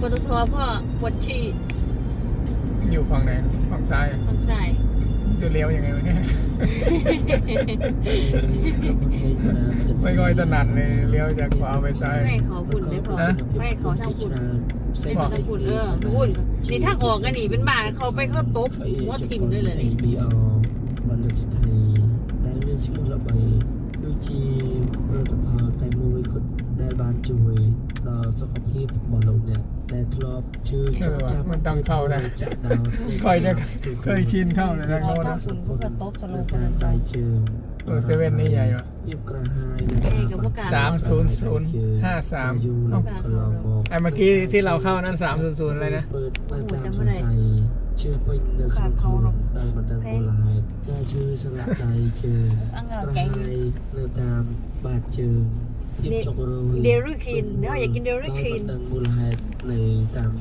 ปตทพ่อปวดฉี่ อยู่ฝั่งไหนฝั่งซ้าย ทางซ้าย จะเลี้ยวยังไงวะเนี่ย ไม่ค่อยถนัดเลยเลี้ยวจากขวาไปซ้าย ไม่เขาปุ่นได้พอ ฮะ ไม่เขาทางปุ่นไม่เขาทางปุ่นเออปุ่นนี่ทางออกกันนี่เป็นบ้านเขาไปเขาตบหัวทิ่มเลยเลยนี่ ABR បណ្ឌិតស្ថានីយ៍ដែលមានឈ្មោះល្បីគឺជាផលិតផលតែមួយគត់ដែលបានជួយ เราสกอตที่บอลลูนเนี่ยแต่รอบชื่อเออว่ะมันตั้งเข้านะจาดาวคอยจะเคยชินเข้าเลยนะเขานะศูนย์ตบจะลงกันรรชื่อเออเซเว่นนี่ใหญ่ว่ะเพียบกระหายนะเอกับสามศูนย์ศูนย์ห้าสามอายุมองไอ้เมื่อกี้ที่เราเข้านั้นสามศูนย์ศูนย์อะไรนะเปิดหน้าตามสดใสชื่อไปเดือดคุนดังบันดังโบราณจ้าชื่อสลักใจชื่อกอังงาระแกหายเนื้ตามบาดเชิง เดรุคินเนาะอยากกินเดรุคินมูลเหตุในตาม